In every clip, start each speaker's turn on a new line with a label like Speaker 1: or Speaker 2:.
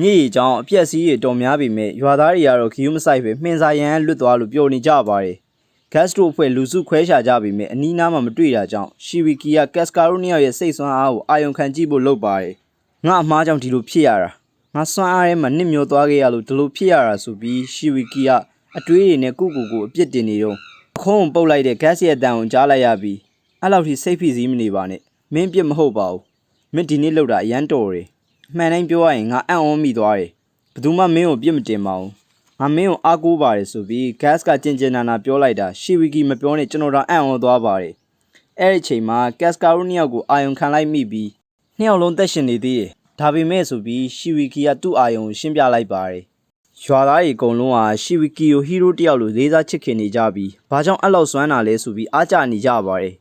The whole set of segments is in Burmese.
Speaker 1: မြစ်ရီကြောင့်အပြက်စီးတွေတော်များပေမဲ့ရွာသားတွေကတော့ခီးယူးမဆိုင်ပဲမှင်စာရန်လွတ်သွားလို့ပျော်နေကြပါတယ်ဂတ်စတိုအဖွဲ့လူစုခွဲရှာကြပေမဲ့အနီးနားမှာမတွေ့တာကြောင့်ရှီဝီကီကကက်စကာရိုနှစ်ယောက်ရဲ့စိတ်ဆွမ်းအားကိုအာယုံခံကြည့်ဖို့လုပ်ပါတယ်ငါအမားကြောင့်ဒီလိုဖြစ်ရတာငါစွမ်းအားထဲမှာနစ်မျောသွားခဲ့ရလို့ဒီလိုဖြစ်ရတာဆိုပြီးရှီဝီကီကအတွေးတွေနဲ့ကုကူကိုအပြစ်တင်နေတော့အခုံးပုတ်လိုက်တဲ့ဂတ်စ်ရဲ့အတန်ကိုကြားလိုက်ရပြီးအဲ့လောက်ထိစိတ်ဖိစီးမနေပါနဲ့မင်းပြစ်မဟုတ်ပါဘူးမင်းဒီနေ့လောက်တာအရန်တော်တယ် မှန်တိုင်းပြောရရင်ငါအံ့ဩမိသွားတယ်ဘယ်သူမှမင်းကိုပြစ်မတင်ပါဘူးငါမင်းကိုအားကိုးပါတယ်ဆိုပြီး gas ကကျင်ကျင်နာနာပြောလိုက်တာရှီဝီကီမပြောနဲ့ကျွန်တော်တော့အံ့ဩသွားပါတယ်အဲ့ဒီအချိန်မှာ gas ကာရိုနှစ်ယောက်ကိုအာယုံခံလိုက်မိပြီးနှစ်ယောက်လုံးသက်ရှင်နေသေးတယ်ဒါပေမဲ့ဆိုပြီးရှီဝီကီကသူ့အာယုံကိုရှင်းပြလိုက်ပါတယ်ရွာသားတွေအကုန်လုံးဟာရှီဝီကီကိုဟီးရိုးတစ်ယောက်လိုလေးစားချစ်ခင်နေကြပြီးဘာကြောင့်အဲ့လောက်စွမ်းတာလဲဆိုပြီးအားကြနေကြပါတယ်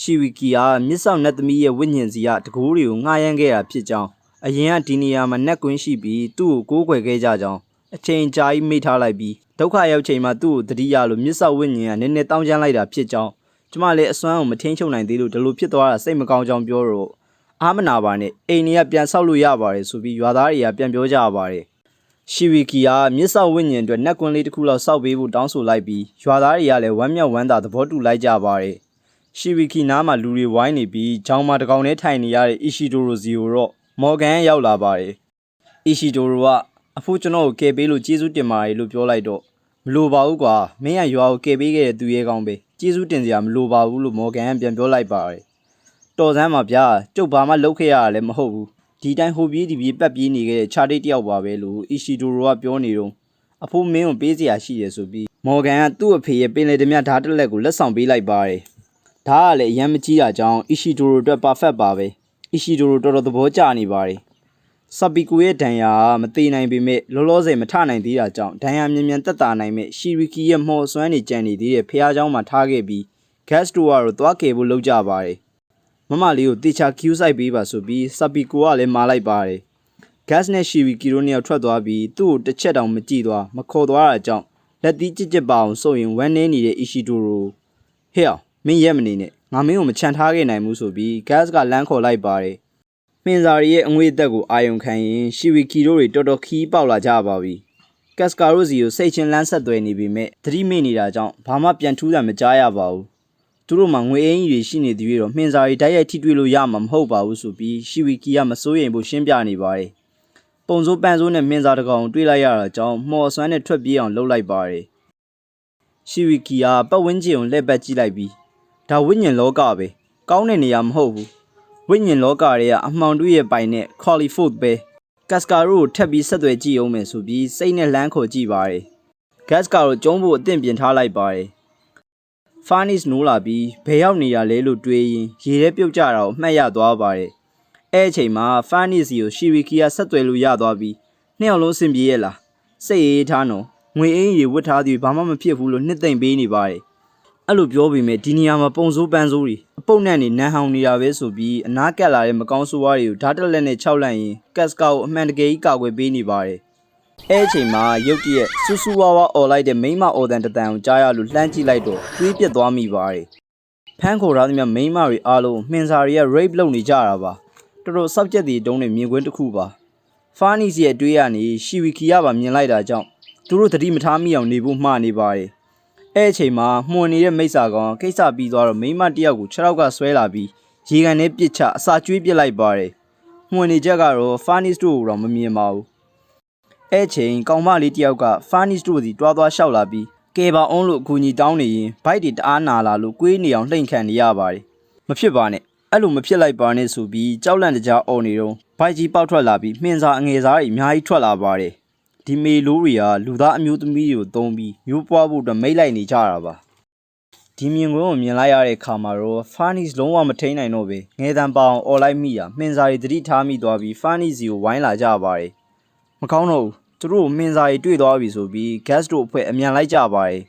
Speaker 1: ရှီဝီကီကမြစ်ဆောင်နတ်သမီးရဲ့ဝိညာဉ်စီကတကူးတွေကိုငှားရမ်းခဲ့တာဖြစ်ကြောင်း အရင်ကဒီနေရာမှာနှက်ကွင်းရှိပြီးသူ့ကိုကိုးကွယ်ခဲ့ကြကြောင်းအချိန်ကြာကြီးမိထားလိုက်ပြီးဒုက္ခရောက်ချိန်မှာသူ့ကိုတတိယလိုမြစ်ဆောက်ဝိညာဉ်ကနည်းနည်းတောင်းကျမ်းလိုက်တာဖြစ်ကြောင်းကျမလည်းအစွမ်းကိုမထိန်ချုပ်နိုင်သေးလို့ဒီလိုဖြစ်သွားတာစိတ်မကောင်းကြောင်းပြောတော့အားမနာပါနဲ့အိမ်ကြီးကပြန်ဆောက်လို့ရပါတယ်ဆိုပြီးရွာသားတွေကပြန်ပြောကြပါတယ်ရှီဝီကီကမြစ်ဆောက်ဝိညာဉ်အတွက်နှက်ကွင်းလေးတစ်ခုလောက်ဆောက်ပေးဖို့တောင်းဆိုလိုက်ပြီးရွာသားတွေကလည်းဝမ်းမြောက်ဝမ်းသာသဘောတူလိုက်ကြပါတယ်ရှီဝီကီနားမှာလူတွေဝိုင်းနေပြီးဂျောင်းမတကောင်နဲ့ထိုင်နေရတဲ့အီရှီဒိုရိုစီကိုတော့ မော်ဂန်ရောက်လာပါတယ်။အီရှီဒိုရိုကအဖိုးကျွန်တော်ကိုကယ်ပေးလို့ကျေးဇူးတင်ပါတယ်လို့ပြောလိုက်တော့မလိုပါဘူးကွာမင်းကရွာကိုကယ်ပေးခဲ့တဲ့သူရဲကောင်းပဲကျေးဇူးတင်စရာမလိုပါဘူးလို့မော်ဂန်ကပြန်ပြောလိုက်ပါတယ်။တော်စမ်းပါဗျာကျုပ်ဘာမှလုပ်ခဲ့ရတာလည်းမဟုတ်ဘူးဒီတိုင်းဟိုပြေးဒီပြေးပတ်ပြေးနေခဲ့တဲ့ခြားတိတ်တယောက်ပါပဲလို့အီရှီဒိုရိုကပြောနေတော့အဖိုးမင်းကိုပေးစရာရှိတယ်ဆိုပြီးမော်ဂန်ကသူ့အဖေရဲ့ပင်လေဓမြဓာတ်တစ်လက်ကိုလက်ဆောင်ပေးလိုက်ပါတယ်။ဒါကလည်းအရင်မကြီးတာကြောင့်အီရှီဒိုရိုအတွက် perfect ပါပဲ အီရှီဒိုရိုတော်တော်သဘောကျနေပါတယ်ဆပ်ပီကူရဲ့ဒဏ်ရာကမသေးနိုင်ပေမဲ့လောလောဆယ်မထနိုင်သေးတာကြောင့်ဒဏ်ရာမြန်မြန်တက်တာနိုင်မဲ့ရှီရီကီရဲ့မော်စွမ်းနေကြံနေသေးတဲ့ဖះเจ้าမှာထားခဲ့ပြီး gas store ကတော့သွားကယ်ဖို့လုပ်ကြပါတယ်မမလေးကိုတေချာ queue ဆိုင်ပေးပါဆိုပြီးဆပ်ပီကူကလည်းမာလိုက်ပါတယ် gas နဲ့ရှီရီကီတို့နှစ်ယောက်ထွက်သွားပြီးသူ့ကိုတစ်ချက်တောင်မကြည့်သွားမခေါ်သွားတာကြောင့်လက်သီးကြစ်ကြစ်ပါအောင်ဆိုရင်ဝမ်းနေနေတဲ့အီရှီဒိုရို ဟဲ့အောင်မင်းရက်မနေနဲ့ ငါမင်းကိုမချန်ထားခဲ့နိုင်ဘူးဆိုပြီး gas ကလမ်းခေါ်လိုက်ပါတယ်မင်းစာရီရဲ့အငွေအသက်ကိုအာယုံခံရင်ရှီဝီကီတို့တွေတော်တော်ခီးပေါက်လာကြပါပြီကက်စကာရိုစီကိုစိတ်ချင်းလန်းဆက်သွဲနေပြီမဲ့သတိမေ့နေတာကြောင့်ဘာမှပြန်ထူးတာမကြားရပါဘူးသူတို့မှငွေအင်းကြီးတွေရှိနေသေးတော့မင်းစာရီတိုက်ရိုက်ထိတွေ့လို့ရမှာမဟုတ်ပါဘူးဆိုပြီးရှီဝီကီကမစိုးရိမ်ဖို့ရှင်းပြနေပါတယ်ပုံစိုးပန်းစိုးနဲ့မင်းစာတကောင်တွေ့လိုက်ရတာကြောင့်မော်ဆွမ်းနဲ့ထွက်ပြေးအောင်လှုပ်လိုက်ပါတယ်ရှီဝီကီကပတ်ဝန်းကျင်ကိုလှည့်ပတ်ကြည့်လိုက်ပြီး ဒါဝိညာဉ်လောကပဲကောင်းတဲ့နေရာမဟုတ်ဘူးဝိညာဉ်လောကတွေကအမှောင်တွေရဲ့ပိုင်နဲ့ Collie Fort ပဲကတ်စကာရိုကိုထပ်ပြီးဆက်သွယ်ကြည့်အောင်မယ်ဆိုပြီးစိတ်နဲ့လမ်းခေါ်ကြည့်ပါတယ်ဂတ်စကာရိုကျုံးဖို့အသင့်ပြင်ထားလိုက်ပါတယ် Farnis နိုးလာပြီးဘယ်ရောက်နေရလဲလို့တွေးရင်ရေထဲပြုတ်ကြတာကိုမှတ်ရသွားပါတယ်အဲ့အချိန်မှာ Farnis ကိုရှီဝီကီကဆက်သွယ်လို့ရသွားပြီးနှစ်ယောက်လုံးအဆင်ပြေရဲ့လားစိတ်အေးထားနော်ငွေအင်းကြီးဝတ်ထားသည်ဘာမှမဖြစ်ဘူးလို့နှစ်သိမ့်ပေးနေပါတယ် အဲ့လိုပြောပေမဲ့ဒီနေရာမှာပုံစိုးပန်းစိုးတွေအပုတ်နဲ့နေနန်းဟောင်နေတာပဲဆိုပြီးအနားကက်လာတဲ့မကောင်းဆိုးဝါးတွေကိုဓာတ်တက်လက်နဲ့ခြောက်လိုက်ရင်ကတ်စကာကိုအမှန်တကယ်ကြီးကာကွယ်ပေးနေပါတယ်။အဲအချိန်မှာရုတ်တရက်ဆူဆူဝါးဝါအော်လိုက်တဲ့မိန်းမအော်တန်တတန်ကိုကြားရလို့လှမ်းကြည့်လိုက်တော့တွေးပြက်သွားမိပါတယ်။ဖမ်းခေါ်ထားသမျှမိန်းမတွေအားလုံးမှင်စာတွေက rape လုပ်နေကြတာပါ။တော်တော်စောက်ကြက်တွေတုံးတဲ့မြင်ကွင်းတစ်ခုပါ။ Farnis ရဲ့အတွေးကနေရှီဝီကီကပါမြင်လိုက်တာကြောင့်သူတို့သတိမထားမိအောင်နေဖို့မှားနေပါတယ်။ အဲ့အချိန်မှာမှုန်နေတဲ့မိစ္ဆာကောင်ကိစ္စပြီးသွားတော့မိန်းမတစ်ယောက်ကိုခြေထောက်ကဆွဲလာပြီးရေကန်ထဲပစ်ချအစာကျွေးပစ်လိုက်ပါတယ်။မှုန်နေချက်ကတော့ Farnis တို့ကိုတော့မမြင်ပါဘူး။အဲ့အချိန်ကောင်မလေးတစ်ယောက်က Farnis တို့စီတွားသွားလျှောက်လာပြီးကဲပါအောင်လို့အကူကြီးတောင်းနေရင်ဘိုက်တွေတအားနာလာလို့ကွေးနေအောင်လှိမ့်ခံနေရပါတယ်။မဖြစ်ပါနဲ့အဲ့လိုမဖြစ်လိုက်ပါနဲ့ဆိုပြီးကြောက်လန့်တကြားអော်နေတော့ဘိုက်ကြီးပေါက်ထွက်လာပြီးမှင်စာအငယ်စားတွေအများကြီးထွက်လာပါတယ်။ ဒီမေလိုးတွေကလူသားအမျိုးသမီးတွေကိုသုံးပြီးမျိုးပွားဖို့အတွက်မိတ်လိုက်နေကြတာပါဒီမြင်ကွင်းကိုမြင်လိုက်ရတဲ့အခါမှာတော့ Farnis လုံးဝမထိန်နိုင်တော့ပဲငယ်တံပအောင်អော်လိုက်မိတာမှင်စာတွေတတိထားမိသွားပြီး Farnis စီကိုဝိုင်းလာကြပါတယ်မကောင်းတော့ဘူးသူတို့ကိုမှင်စာတွေတွေ့သွားပြီဆိုပြီး gas တို့အဖွဲ့အမြန်လိုက်ကြပါတယ်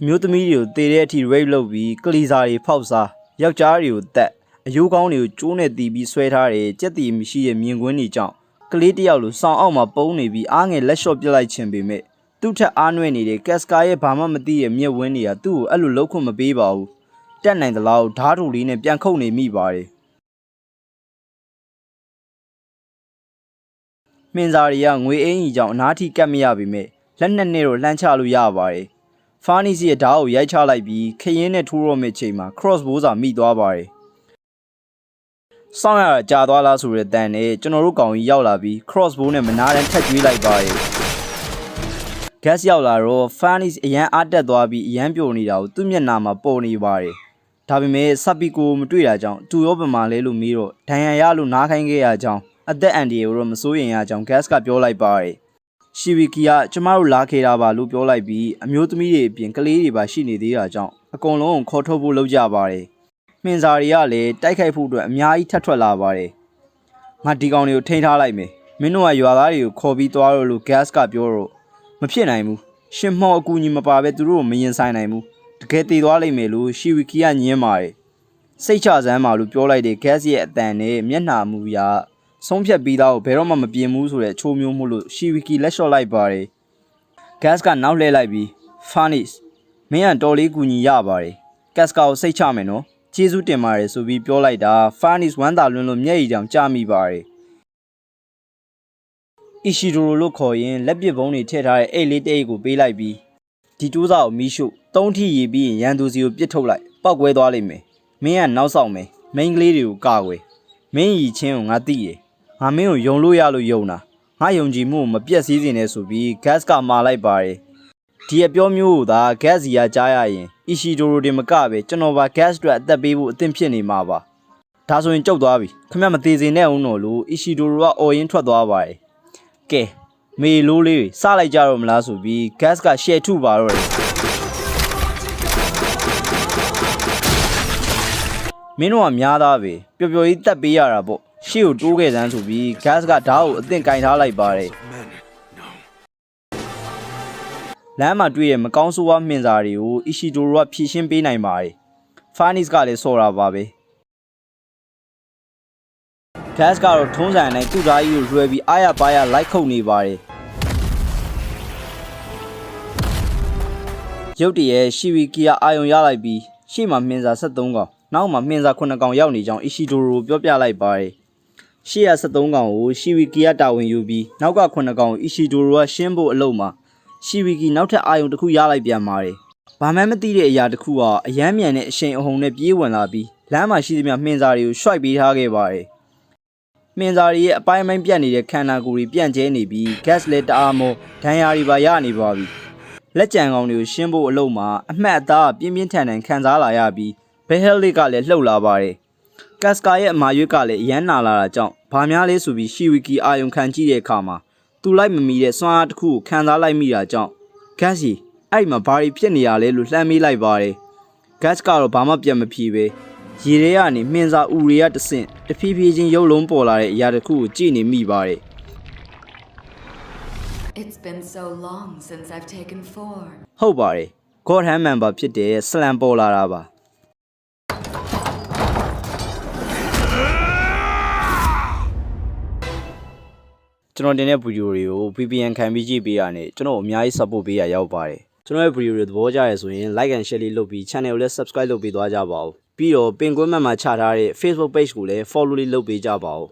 Speaker 1: အမျိုးသမီးတွေကိုတေတဲ့အထိ rape လုပ်ပြီးကလီစာတွေဖောက်စားယောက်ျားတွေကိုတက်အယိုးကောင်းတွေကိုကျိုးနဲ့တီးပြီးဆွဲထားတယ်ကြက်တီမရှိတဲ့မြင်ကွင်းတွေကြောင့် ကလေးတစ်ယောက်လိုစောင်းအောက်မှာပုံနေပြီးအားငယ်လက်လျှော့ပစ်လိုက်ခြင်းပေမဲ့သူ့ထက်အားနွဲ့နေတဲ့ကက်စကာရဲ့ဘာမှမသိတဲ့မျက်ဝန်းတွေကသူ့ကိုအဲ့လိုလုံးခွင့်မပေးပါဘူးတက်နိုင်သလားဓာတ်ထူလေးနဲ့ပြန်ခုတ်နေမိပါတယ်မှင်စာတွေကငွေအင်းကြီးကြောင့်အနားထိကတ်မရပေမဲ့လက်နက်နဲ့တော့လှမ်းချလို့ရပါတယ်ဖာနီစီရဲ့ဓာတ်ကိုရိုက်ချလိုက်ပြီးခရင်နဲ့ထိုးတော့မယ့်ချိန်မှာ cross bow စာမိသွားပါတယ် စောင့်ရတာကြာသွားလားဆိုတဲ့တန်နဲ့ကျွန်တော်တို့ကောင်ကြီးရောက်လာပြီး cross bow နဲ့မနာတန်းထက်ကျွေးလိုက်ပါတယ် gas ရောက်လာတော့ Fanis အရန်အားတက်သွားပြီးအရန်ပြိုနေတာကိုသူ့မျက်နှာမှာပေါ်နေပါတယ်။ဒါပေမဲ့ဆပ်ပီကိုမတွေ့တာကြောင့်သူရောပမာလဲလို့မီးတော့ဒဏ်ရာရလို့နားခိုင်းခဲ့ရကြောင်းအသက်အန္တရာယ်ကိုတော့မစိုးရင်ရကြောင်း gas ကပြောလိုက်ပါတယ်။ရှီဝီကီကကျမတို့လာခဲ့တာပါလို့ပြောလိုက်ပြီးအမျိုးသမီးတွေအပြင်ကလေးတွေပါရှိနေသေးတာကြောင့်အကုန်လုံးကိုခေါ်ထုတ်ဖို့လုပ်ကြပါတယ်။ မှင်စာတွေကလည်းတိုက်ခိုက်ဖို့အတွက်အများကြီးထပ်ထွက်လာပါတယ်။ငါဒီကောင်တွေကိုထိန်းထားလိုက်မယ်။မင်းတို့ကရွာသားတွေကိုခေါ်ပြီးသွားတော့လို့ gas ကပြောတော့မဖြစ်နိုင်ဘူးရှင်မော်အကူကြီးမပါပဲသူတို့ကိုမရင်ဆိုင်နိုင်ဘူးတကယ်တည်သွားလိမ့်မယ်လို့ရှီဝီကီကညင်းပါတယ်စိတ်ချစမ်းပါလို့ပြောလိုက်တဲ့ gas ရဲ့အတန်နဲ့မျက်နှာမူအရဆုံးဖြတ်ပြီးသားကိုဘယ်တော့မှမပြင်းဘူးဆိုတဲ့ချိုးမျိုးမှုလို့ရှီဝီကီလက်လျှော့လိုက်ပါတယ် gas ကနောက်လှည့်လိုက်ပြီး furnace မင်းကတော်လေးကူညီရပါတယ် gas ကကိုစိတ်ချမယ်နော် ကျေးဇူးတင်ပါတယ်ဆိုပြီးပြောလိုက်တာ furnace ဝမ်းသာလွန်းလို့မျက်ရည်ကြောင်ကြမိပါတယ်အီရှီဒိုလို့ခေါ်ရင်လက်ပစ်ဘုံးတွေထည့်ထားတဲ့အိတ်လေးတစ်အိတ်ကိုပေးလိုက်ပြီးဒီတိုးစာကိုမီးရှို့သုံးထိရည်ပြီးရင်ရန်သူစီကိုပစ်ထုတ်လိုက်ပောက်ကွဲသွားလိမ့်မယ်မင်းကနောက်ဆောင်မယ်မိန်းကလေးတွေကိုကာကွယ်မင်းရီချင်းကိုငါသိရငါမင်းကိုယုံလို့ရလို့ယုံတာငါယုံကြည်မှုကိုမပြတ်စည်းစေနဲ့ဆိုပြီး gas ကမာလိုက်ပါတယ် ဒီအပြောမျိုးကိုသာ gas စီကကြားရရင်အီရှီဒိုရိုတင်မကပဲကျွန်တော်ပါ gas အတွက်အသက်ပေးဖို့အသင့်ဖြစ်နေမှာပါဒါဆိုရင်ကြောက်သွားပြီခမရမသေးစေနဲ့အောင်တော့လို့အီရှီဒိုရိုကအော်ရင်ထွက်သွားပါတယ်ကဲမေလိုးလေးတွေစလိုက်ကြတော့မလားဆိုပြီး gas ကရှယ်ထုပါတော့တယ်မင်းတို့ကများသားပဲပျော်ပျော်ကြီးတက်ပေးရတာပေါ့ရှေ့ကိုတိုးခဲ့စမ်းဆိုပြီး gas ကဓာတ်ကိုအသင့်ကင်ထားလိုက်ပါတယ် လမ်းမှာတွေ့ရမကောင်းဆိုးဝါးမြင်စာတွေကိုအီရှီတိုရိုကဖြည့်ရှင်းပေးနိုင်ပါတယ်။ဖာနစ်ကလည်းဆော့တာပါပဲ။ဒက်စ်ကတော့ထုံးစံတိုင်းသူ့သားကြီးကိုရွယ်ပြီးအားရပါးရလိုက်ခုန်နေပါတယ်။ရုတ်တရက်ရှီဝီကီယာအာယုံရလိုက်ပြီးရှေ့မှာမြင်စာ73ကောင်နောက်မှာမြင်စာ9ကောင်ရောက်နေကြောင်းအီရှီတိုရိုပြောပြလိုက်ပါတယ်။173កောင်ကိုရှီဝီကီယာတာဝန်ယူပြီးနောက်က9កောင်ကိုအီရှီဒိုရိုကရှင်းဖို့အလုပ်မှာ ရှီဝီကီနောက်ထပ်အာယုံတစ်ခုရလိုက်ပြန်ပါတယ်ဘာမှမသိတဲ့အရာတစ်ခုကအယမ်းမြန်တဲ့အရှိန်အဟုန်နဲ့ပြေးဝင်လာပြီးလမ်းမှာရှိသမျှမှင်စာတွေကိုရှွိုက်ပေးထားခဲ့ပါတယ်မှင်စာရီရဲ့အပိုင်းပိုင်းပြတ်နေတဲ့ခန္ဓာကိုယ်တွေပြန့်ကျဲနေပြီး gas လည်းတအားမောဒဏ်ရာတွေပါရနေပါပြီလက်ကြံကောင်တွေကိုရှင်းဖို့အလုပ်မှာအမှတ်အသားပြင်းပြင်းထန်ထန်ခံစားလာရပြီးဘဲဟဲလေးကလည်းလှုပ်လာပါတယ်ကတ်စကာရဲ့အမာရွက်ကလည်းအရန်နာလာတာကြောင့်ဘာများလဲဆိုပြီးရှီဝီကီအာယုံခံကြည့်တဲ့အခါမှာ သူလိုက်မမီတဲ့စွမ်းအားတစ်ခုကိုခံစားလိုက်မိတာကြောင့် gas ကြီးအဲ့ဒီမှာဘာတွေဖြစ်နေရလဲလို့လှမ်းမေးလိုက်ပါတယ် gas ကတော့ဘာမှပြန်မဖြေပဲရေထဲကနေမှင်စာဥတွေကတဆင့်တဖြည်းဖြည်းချင်းရုပ်လုံးပေါ်လာတဲ့အရာတစ်ခုကိုကြည့်နေမိပါတယ်
Speaker 2: It's been so long since I've taken form.
Speaker 1: ဟုတ်ပါတယ် God hand member ဖြစ်တဲ့ဆလန်ပေါ်လာတာပါ ကျွန်တော်တင်တဲ့ဗီဒီယိုတွေကို VPN ခံပြီးကြည့်ပေးရနဲ့ကျွန်တော်အများကြီး support ပေးရရောက်ပါတယ်ကျွန်တော်ရဲ့ဗီဒီယိုတွေသဘောကျရဆိုရင် like and share လေးလုပ်ပြီး channel ကိုလည်း subscribe လုပ်ပေးသွားကြပါဦးပြီးတော့ပင်ကွင်းမှတ်မှာချထားတဲ့ Facebook page ကိုလည်း follow လေးလုပ်ပေးကြပါဦး